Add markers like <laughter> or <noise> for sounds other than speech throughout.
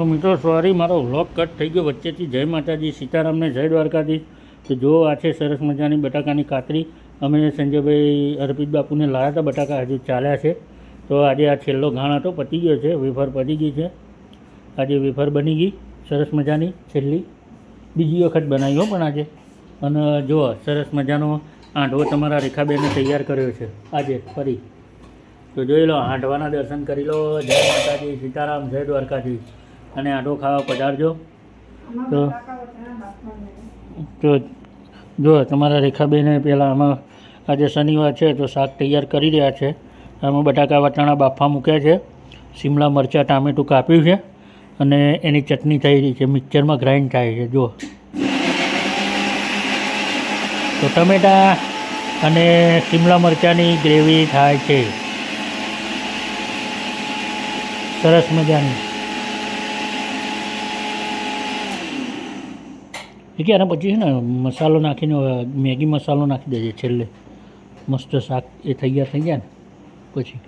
તો મિત્રો સોરી મારો વ્લોગ કટ થઈ ગયો વચ્ચેથી. જય માતાજી. સીતારામને જય દ્વારકાધીશ. તો જો આ છે સરસ મજાની બટાકાની કાતરી અમે સંજયભાઈ અર્પિત બાપુને લાવ્યા હતા બટાકા. હજુ ચાલ્યા છે. તો આજે આ છેલ્લો ઘાણ હતો. પતી ગયો છે. વેફર પતી ગઈ છે. આજે વેફર બની ગઈ. સરસ મજાની છેલ્લી. બીજી વખત બનાવી હો પણ આજે. અને જુઓ સરસ મજાનો આંઠવો તમારા રેખાબેને તૈયાર કર્યો છે. આજે ફરી. તો જોઈ લો આંઠવાના દર્શન કરી લો. જય માતાજી. સીતારામ. જય દ્વારકાધીશ. અને આંટો ખાવા પધારજો. તો તો જો તમારા રેખાબેને પહેલાં આમાં આજે શનિવાર છે તો શાક તૈયાર કરી રહ્યા છે. આમાં બટાકા વટાણા બાફા મૂક્યા છે. શિમલા મરચાં ટામેટું કાપ્યું છે. અને એની ચટણી થઈ રહી છે. મિક્સરમાં ગ્રાઇન્ડ થાય છે. જુઓ. તો ટમેટા અને શિમલા મરચાંની ગ્રેવી થાય છે. સરસ મજાની. એ કે આના પછી છે ને, મસાલો નાખીને મેગી મસાલો નાખી દેજે છેલ્લે. મસ્ત શાક એ તૈયાર થઈ જાય ને, પછી.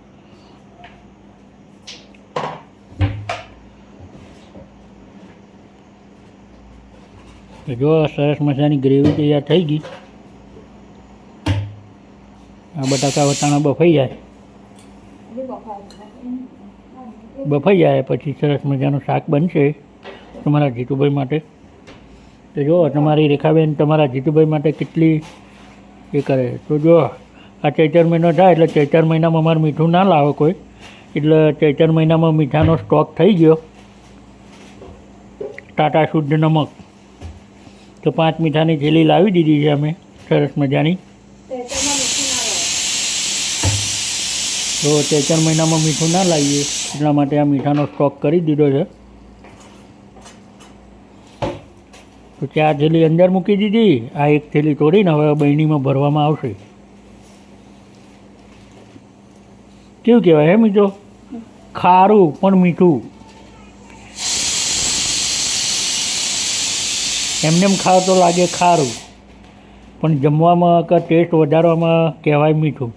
જો, સરસ મજાની ગ્રેવી તૈયાર થઈ ગઈ. આ બટાકા વટાણા બફાઈ જાય. બફાઈ જાય, પછી સરસ મજાનું શાક બનશે તમારા જીતુભાઈ માટે. તો જો, તમારી રેખાબેન તમારા જીતુભાઈ માટે કેટલી એ કરે? તો જો, આ ચૈતર મહિનો થાય એટલે ચૈતર મહિનામાં અમારે મીઠું ના લાવે કોઈ. એટલે ચૈતર મહિનામાં મીઠાનો સ્ટોક થઈ ગયો. ટાટા શુદ્ધ નમક. તો પાંચ મીઠાની થેલી લાવી દીધી છે અમે, સરસ મજાની. તો ચૈતર મહિનામાં મીઠું ના લાવીએ, એટલા માટે આ મીઠાનો સ્ટોક કરી દીધો છે. તો ચાર થેલી અંદર મૂકી દીધી. આ એક થેલી તોડીને હવે બહેણીમાં ભરવામાં આવશે. કેવું કહેવાય હે મિત્રો? ખારું પણ મીઠું. એમને એમ ખાવ તો લાગે ખારું. પણ જમવામાં કે ટેસ્ટ વધારવામાં કહેવાય મીઠું.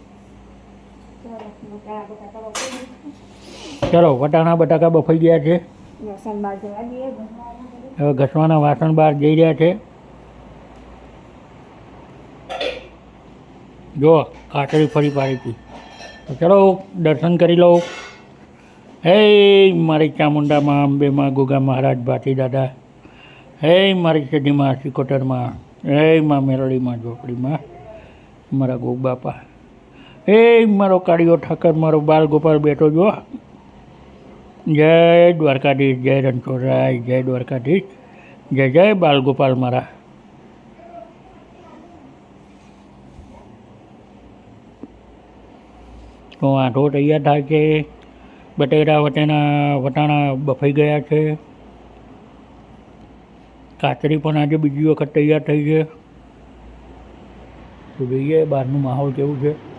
ચલો, વટાણા બટાકા બફાઈ ગયા છે. હવે ઘસવાના વાસણ બહાર જઈ રહ્યા છે. જો કાતરી ફરી પાડી હતી. ચલો, દર્શન કરી લો હે, મારી ચામુંડામાં અંબેમાં ગોગા મહારાજ ભાતી દાદા. હે, મારી સદીમાં સિકોટરમાં હે, માં મેરળીમાં ઝોપડીમાં મારા ગોગ બાપા. હે, મારો કાળીયો ઠાકર, મારો બાલ ગોપાલ બેઠો જો. જય દ્વારકાધીશ, જય રણછોડરાય, જય દ્વારકાધીશ, જય જય બાલગોપાલ મારા તો આંઠો તૈયાર થાય છે. બટેટા વટેના, વટાણા બફાઈ ગયા છે. કાચરી પણ આજે બીજી વખત તૈયાર થઈ છે. તો જોઈએ બહારનું માહોલ કેવું છે.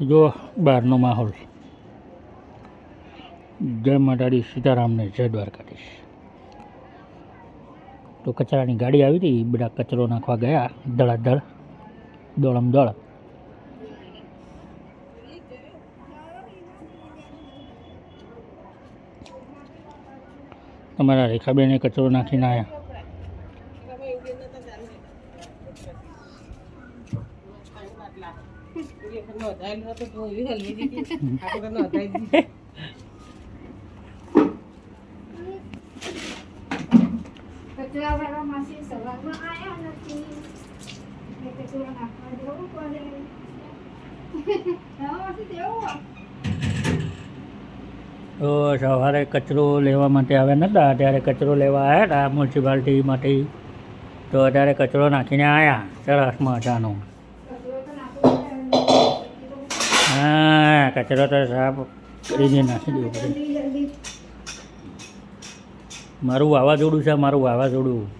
જો બહારનો માહોલ. જય માતાજી સીતારામને જય દ્વારકાધીશ. તો કચરાની ગાડી આવી હતી, બધા કચરો નાખવા ગયા ધડાધડ દોડમ દોડ તમારા રેખાબેને કચરો નાખીને આવ્યા કચરાવાળા માસી સવારમાં આયા નથી એટલે કચરો નાખવા જવું પડે હા, માસી તેવું <laughs> તો સવારે કચરો લેવા માટે આવ્યા નહોતા ત્યારે કચરો લેવા આવ્યા હતા મ્યુનિસિપાલિટીમાંથી તો અત્યારે કચરો નાખીને આવ્યા સરસ મજાનો કચરો તો નાખવો પડે હા કચરો તો સાફ કરીને નાખી દેવો પડે. મારું વાવાઝોડું છે મારું વાવાઝોડું.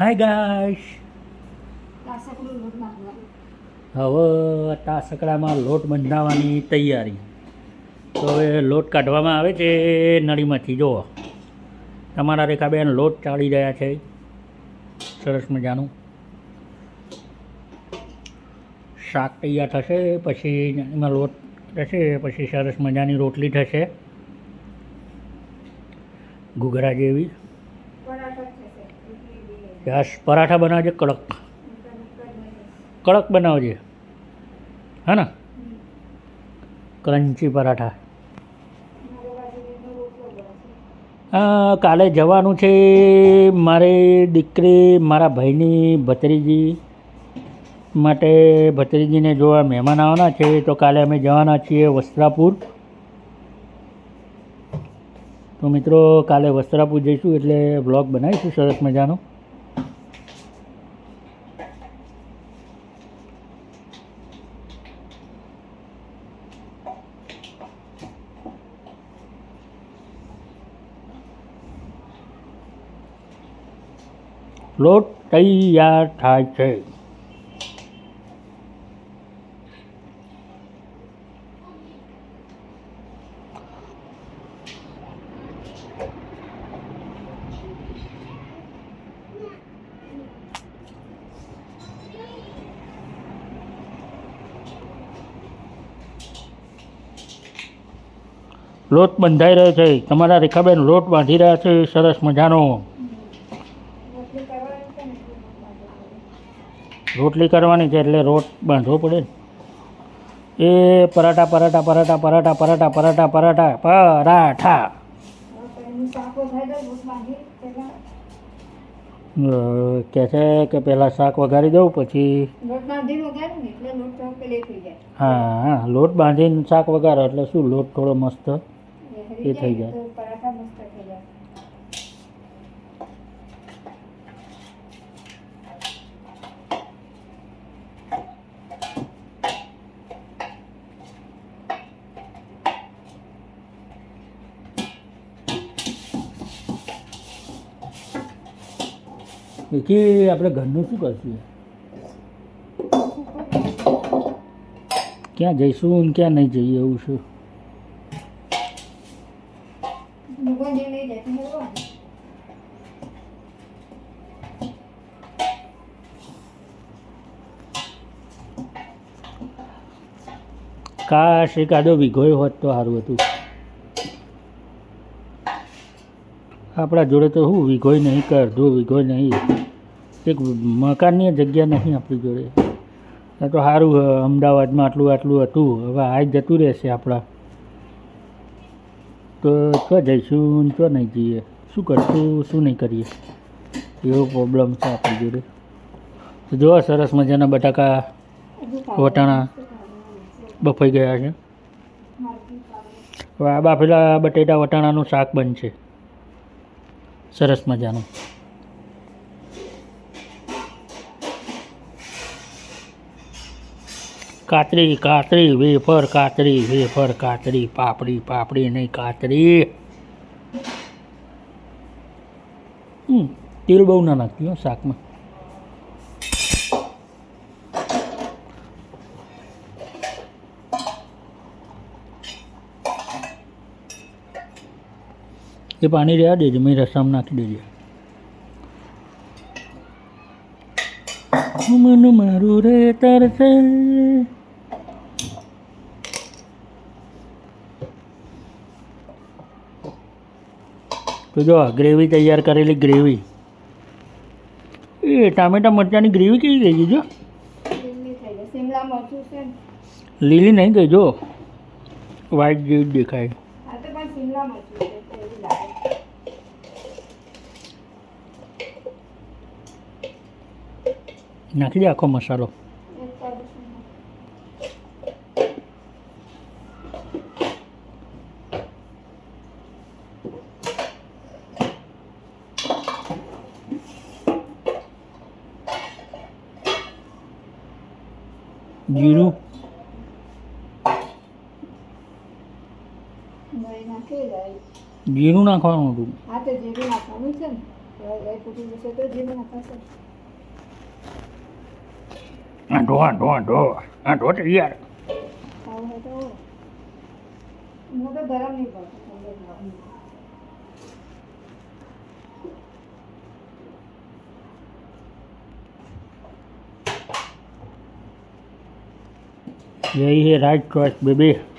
હાય નાખવાનું. હવે તાસકડામાં લોટ બંધાવવાની તૈયારી. તો હવે લોટ કાઢવામાં આવે છે નળીમાંથી જુઓ. તમારા રેખાબેન લોટ ચાળી રહ્યા છે. સરસ મજાનું. શાક તૈયાર થશે પછી એમાં લોટ થશે પછી સરસ મજાની રોટલી થશે. ઘૂઘરા જેવી. યસ પરાઠા બનાવજે કડક. કડક બનાવજે. હા ને. ક્રન્ચી પરાઠા. કાલે જવાનું છે મારી દીકરી મારા ભાઈની ભત્રીજી. માટે ભત્રીજીને જોવા મહેમાન આવવાના છે, તો કાલે અમે જવાના છીએ વસ્ત્રાપુર. તો મિત્રો, કાલે વસ્ત્રાપુર જઈશું એટલે બ્લોગ બનાવીશું સરસ મજાનો. લોટ તૈયાર થાય છે. લોટ બંધાઈ રહ્યો છે. તમારા રેખાબેન લોટ બાંધી રહ્યા છે. સરસ મજાનો. રોટલી કરવાની છે એટલે રોટ બાંધવો પડે ને. એ પરાઠા પરાઠા પરાઠા પરાઠા પરાઠા પરાઠા પરાઠા પરાઠા. કહે છે કે પહેલાં શાક વઘારી દઉં પછી હા હા લોટ બાંધીને શાક વઘારો એટલે શું? લોટ થોડો મસ્ત એ થઈ જાય. તો પરાઠા મસ્ત થઈ જાય. એથી આપણે ઘરનું શું કરશું? ક્યાં જઈશું ને ક્યાં નહીં જઈએ એવું છે મૂકો જે લઈ જાય તો હેરવાનું. કાશ એકાદો વિઘોય હોત તો સારું હતું. આપણા જોડે તો શું વિઘોય નહીં કે અડધો વિઘોય નહીં. એક મકાનની જગ્યા નહીં આપણી જોડે. આ તો સારું અમદાવાદમાં આટલું આટલું હતું. હવે આ જતું રહેશે આપણા. તો ક્યાં જઈશું ચો નહીં જઈએ? શું કરશું, શું નહીં કરીએ? એવો પ્રોબ્લેમ છે આપણી જોડે. તો જો સરસ મજાના બટાકા, વટાણા. બફાઈ ગયા છે? હવે આ બાફેલા બટેટા વટાણાનું શાક બનશે. સરસ મજાનું. કાતરી કાતરી, વેફર કાતરી વેફર કાતરી, પાપડી પાપડી નહીં કાતરી. તેલ બહુ ના નાખ્યું શાકમાં. એ પાણી રહ્યા દેજો, મેં રસમ નાખી દેજે મન મારું રે તરસે. તો જો ગ્રેવી તૈયાર કરેલી ગ્રેવી. એ ટામેટા મરચાંની ગ્રેવી કેવી ગઈ જો થઈ છે ને. લીલી નહીં ગઈ, જો. વ્હાઈટ જેવી દેખાય આ તો પણ શિમલા મરચું છે તો એવું લાગે નાખી દે આખો મસાલો. જીરું જીરું નાખવાનું હતું. હા, તો જીરું નાખવાનું છે ને. ફૂટી જશે તો જીરું નાખાશે આંધો આંધો આંધો આંધો તૈયાર. જય હે ગરમ નહીં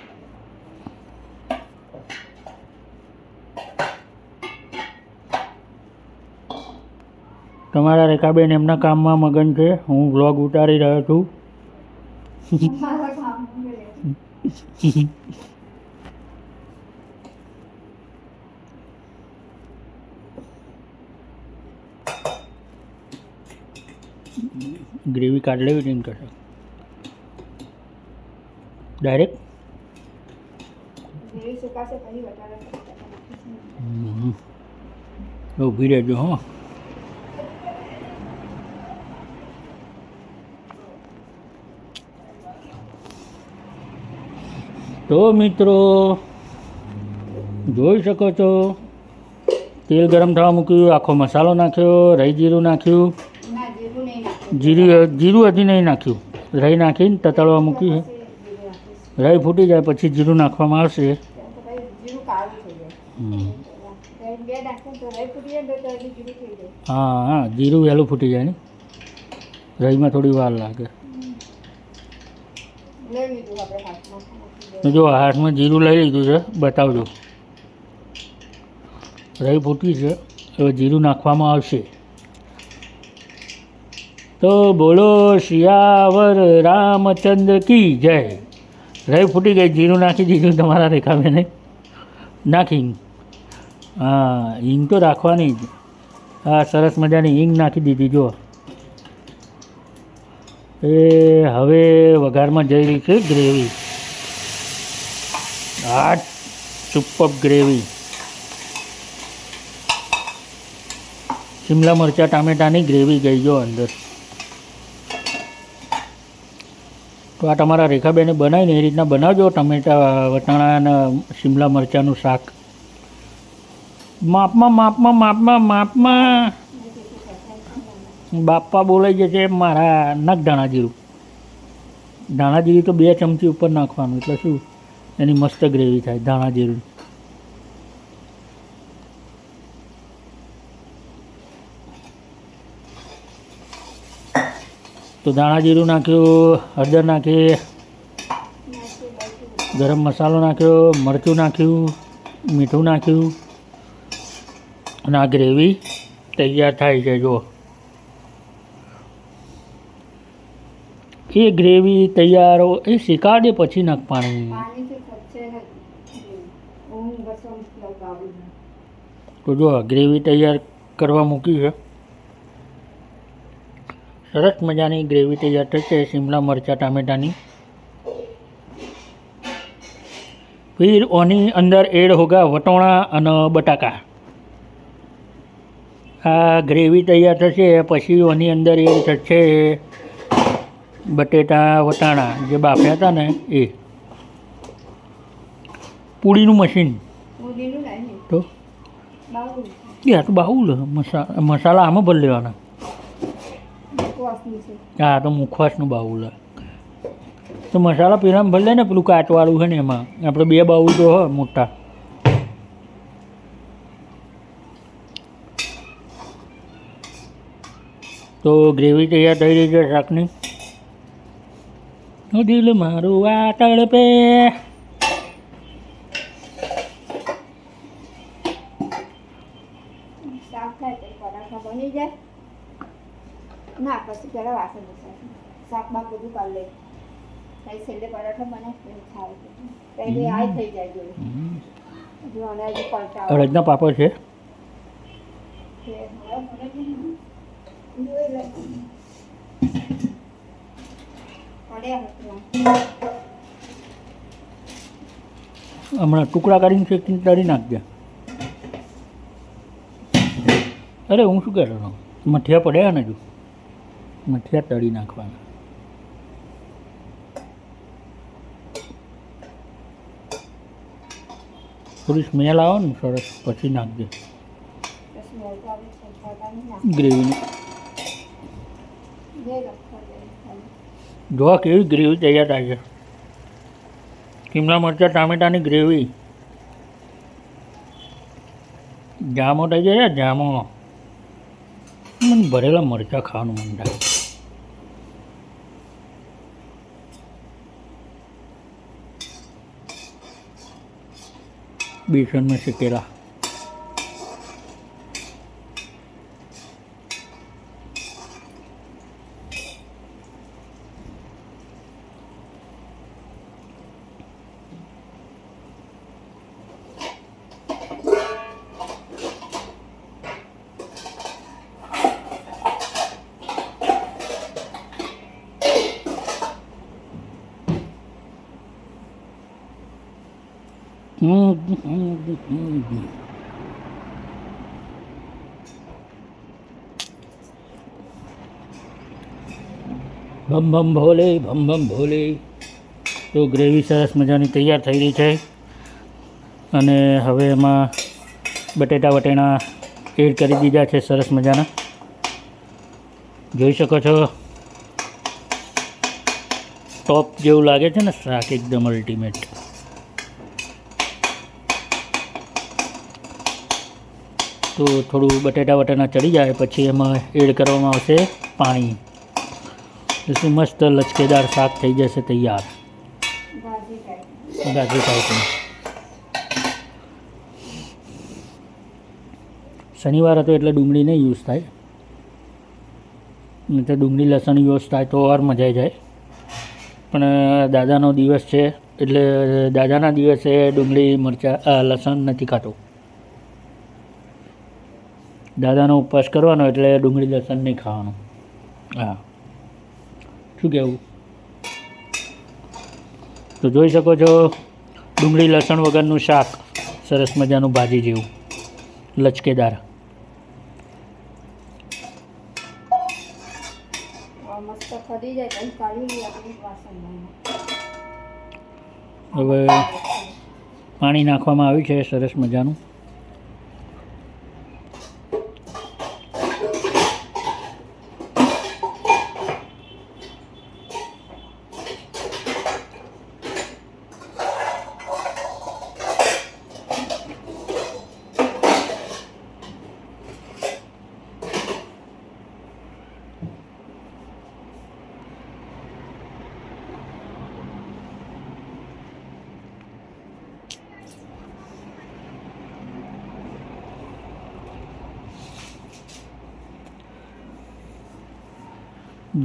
તમારા રેખાબેન એમના કામમાં મગન છે હું વ્લોગ ઉતારી રહ્યો છું. ગ્રેવી કાઢ લેવી ટીમ કરશે ડાયરેક્ટ. ઊભી રહેજો હો તો મિત્રો, જોઈ શકો છો, તેલ ગરમ થવા મૂક્યું, આખો મસાલો નાખ્યો રહી જીરું નાખ્યું, જીરું જીરું હજી નહીં નાખ્યું. રહી નાખીને તતળવા મૂકી છે. રહી ફૂટી જાય પછી જીરું નાખવામાં આવશે. હા હા, જીરું વહેલું ફૂટી જાય ને. રહીમાં થોડી વાર લાગે. લઈ લીધું આપણે જો હાથમાં જીરું લઈ લીધું છે, બતાવજો. રહી ફૂટી છે, હવે જીરું નાખવામાં આવશે. તો બોલો, શિયાવર રામચંદ્ર કી જય. રહી ફૂટી ગઈ, જીરું નાખી દીધું તમારા રેખાબેને. નાખી હા, હિંગ તો રાખવાની જ. હા, સરસ મજાની હિંગ નાખી દીધી, જો. એ હવે વઘારમાં જઈ રહી છે ગ્રેવી. આ સુપર ગ્રેવી. શિમલા મરચાં, ટામેટાની ગ્રેવી ગઈ જો અંદર. તો આ તમારા રેખાબેને બનાવીને એ રીતના બનાવજો ટમેટા, વટાણા અને શિમલા મરચાંનું શાક. માપમાં માપમાં માપમાં માપમાં. બાપા બોલાઈ જશે મારા નાખ ધાણા જીરું ધાણા જીરું તો બે ચમચી ઉપર નાખવાનું, એટલે શું? એની મસ્ત ગ્રેવી થાય, ધાણા જીરું. તો ધાણા જીરું નાખ્યું, હળદર નાખી, ગરમ મસાલો નાખ્યો, મરચું નાખ્યું, મીઠું નાખ્યું, અને આ ગ્રેવી તૈયાર થાય છે, જુઓ. એ ગ્રેવી તૈયાર એ શેકાડે પછી નાખ પાણી. તો જો ગ્રેવી તૈયાર કરવા મૂકી છે. સરસ મજાની ગ્રેવી તૈયાર થશે શિમલા મરચાં ટામેટાની. ફીર ઓની અંદર એડ હોગા વટોણા અને બટાકા. આ ગ્રેવી તૈયાર થશે પછી ઓની અંદર એડ થશે બટેટા વટાણા જે બાફ્યા હતા ને એ. પૂરીનું મશીન. તો? યાર તો બાહુલ મસા મસાલા આમાં ભરી લેવાના. હા તો મુખવાસનું બાઉલ હે. તો મસાલા પેલામાં ભરી લે ને પેલું કાચવાળું છે ને એમાં. આપણે બે બાઉલ તો હોય મોટા. તો ગ્રેવી તૈયાર થઈ રહી છે શાકની. દિલ મારું આ તળપે બની જાય. ના પછી પહેલાં વાસણ ઘસાશે શાક બાક બધું કાઢ લે. પછી છેલ્લે પરાઠા પછી ખાય પછી આ થઈ જાય જોઈએ અડદના પાપડ છે? મને હમણાં ટુકડા કાઢીને શેકીને તળી નાખજે અરે હું શું કહેતો હતો? મઠિયા પડ્યા ને જો. મઠિયા તળી નાખવાના. થોડી સ્મેલ આવે ને સરસ. પછી નાખજે ગ્રેવીની જોવા કેવી ગ્રેવી તૈયાર થાય છે? શિમલા મરચાં, ટામેટાની ગ્રેવી. જામો થઈ જાય જામો. મને ભરેલા મરચાં ખાવાનું મન થાય. બેસનમાં શેકેલા. બમ ભમ ભોલે, ભમ ભમ ભોલે. તો ગ્રેવી સરસ મજાની તૈયાર થઈ રહી છે. અને હવે એમાં બટેટા વટેણા એડ કરી દીધા છે સરસ મજાના. જોઈ શકો છો? ટોપ જેવું લાગે છે ને, શાક એકદમ અલ્ટિમેટ તો થોડું બટેટા વટેણા ચડી જાય, પછી એમાં એડ કરવામાં આવશે પાણી. એટલે મસ્ત લચકેદાર શાક થઈ જશે તૈયાર. ટાઈપ ટાઈપનું શનિવાર હતો એટલે ડુંગળી નહીં યુઝ થાય. નહીં તો ડુંગળી લસણ યુઝ થાય તો વાર મજા જાય. પણ દાદાનો દિવસ છે એટલે દાદાના દિવસે ડુંગળી, મરચાં લસણ નથી ખાતો. દાદાનો ઉપવાસ કરવાનો એટલે ડુંગળી, લસણ નહીં ખાવાનું. હા. શું કહેવું? તો જોઈ શકો છો ડુંગળી લસણ વગરનું શાક સરસ મજાનું ભાજી જેવું લચકેદાર. હવે પાણી નાખવામાં આવ્યું છે સરસ મજાનું.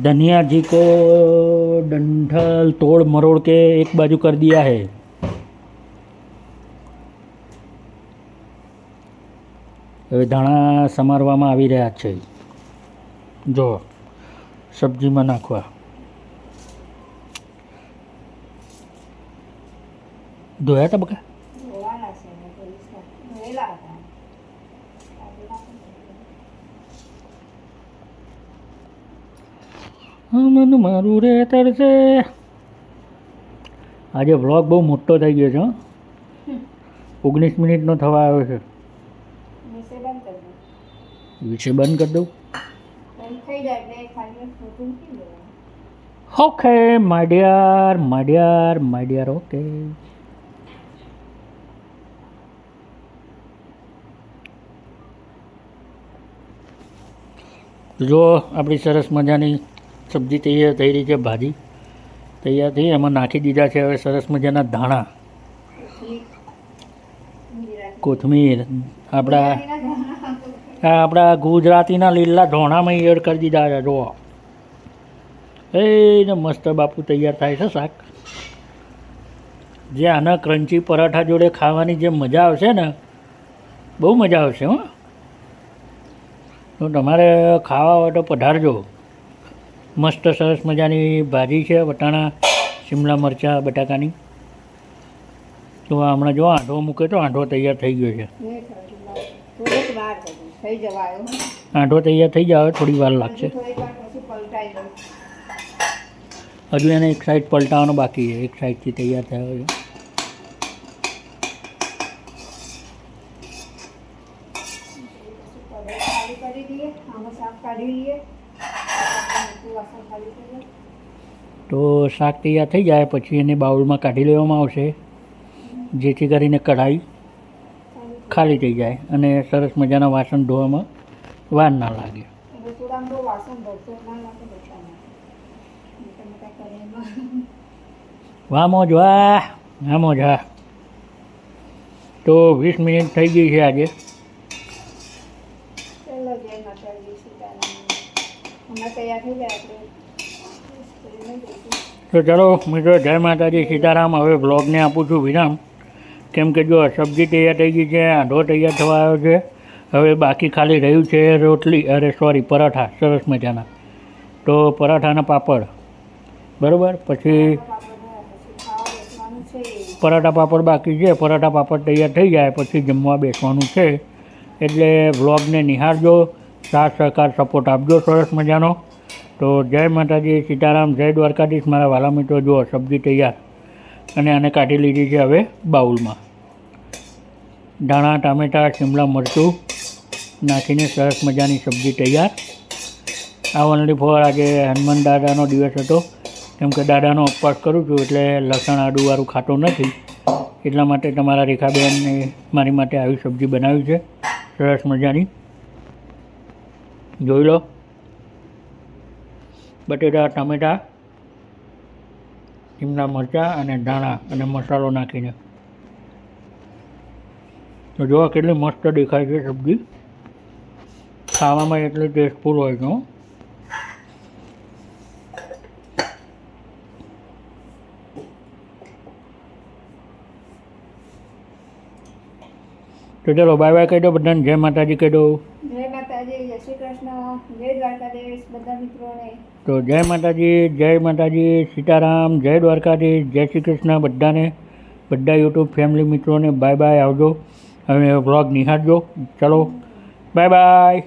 धनिया जी को डंठल तोड़ मरोड़ के एक बाजू कर दिया है હવે ધાણા સમારવામાં આવી રહ્યા છે જો સબ્જીમાં નાખવા ધોયા હતા બકા મન મારું રે તરસે આજે વ્લોગ બહુ મોટો થઈ ગયો છે હો. ઓગણીસ મિનિટનો થવા આવ્યો છે. વિશે બંધ કરી દઉં. ઓકે માડિયાર માડિયાર my dear my dear okay જો આપણી સરસ મજાની સબ્જી તૈયાર થઈ રહી છે, ભાજી તૈયાર થઈ, એમાં નાખી દીધા છે હવે સરસ મજાના ધાણા, કોથમીર, આપણા આપણા ગુજરાતીના લીલા ધોણામાં એડ કરી દીધા છે, જુઓ. એને મસ્ત બાપુ તૈયાર થાય છે શાક. જે આના ક્રંચી પરાઠા જોડે ખાવાની જે મજા આવશે ને, બહુ મજા આવશે હો. તો તમારે ખાવા હોય તો પધારજો. મસ્ત સરસ મજાની ભાજી છે વટાણા શિમલા મરચાં બટાકાની. તો હમણાં જો આંઠો મૂકે તો આંઠો તૈયાર થઈ ગયો છે. આંઢો તૈયાર થઈ જાય થોડી વાર લાગશે. હજુ એને એક સાઈડ પલટાવવાનો બાકી છે એક સાઈડથી તૈયાર થયો છે તો શાક તૈયાર થઈ જાય પછી એને બાઉલમાં કાઢી લેવામાં આવશે. જેથી કરીને કઢાઈ ખાલી થઈ જાય અને સરસ મજાના વાસણ ધોવામાં વાર ના લાગે. વાહ મોજ વાહ હા મોજ હા તો વીસ મિનિટ થઈ ગઈ છે આજે. તૈયાર થઈ જાય તો ચલો મિત્રો જય માતાજી, સીતારામ. હવે બ્લોગને આપું છું વિરામ. કેમ કે જો સબ્જી તૈયાર થઈ ગઈ છે, આંધો તૈયાર થવા આવ્યો છે. હવે બાકી ખાલી રહ્યું છે રોટલી, અરે સોરી પરાઠા, સરસ મજાના. તો પરાઠાના પાપડ. બરાબર? પછી પરાઠા પાપડ બાકી છે. પરાઠા પાપડ તૈયાર થઈ જાય, પછી જમવા બેસવાનું છે. એટલે વ્લોગને નિહાળજો. સાથ, સહકાર સપોર્ટ આપજો સરસ મજાનો. તો જય માતાજી, સીતારામ, જય દ્વારકાધીશ, મારા વાલા મિત્રો, જુઓ, સબ્જી તૈયાર. અને આને કાઢી લીધી છે હવે બાઉલમાં. ધાણા, ટામેટાં, શિમલા મરચું નાખીને સરસ મજાની સબ્જી તૈયાર. આ ઓનલી ફોર આજે હનુમાન દાદાનો દિવસ હતો. કેમ કે દાદાનો ઉપવાસ કરું છું એટલે લસણ આદુવાળું ખાતો નથી. એટલા માટે તમારા રેખાબેનને મારી માટે આવી સબ્જી બનાવી છે. સરસ મજાની. જોઈ લો. બટેટા, ટામેટાં, લીમડા મરચાં અને ધાણા અને મસાલો નાખીને. તો જોવા કેટલી મસ્ત દેખાય છે સબ્જી. ખાવામાં એટલી ટેસ્ટફુલ હોય છે તો ચલો બાય બાય કહી દો બધાને. જય માતાજી કહી દો. શ્રી કૃષ્ણ, જય દ્વારકાધીશ બધા મિત્રોને. તો જય માતાજી જય માતાજી, સીતારામ, જય દ્વારકાધીશ, જય શ્રી કૃષ્ણ બધાને. બધા યુટ્યુબ ફેમિલી મિત્રોને બાય બાય આવજો. હવે બ્લોગ નિહાળજો. ચલો, બાય બાય.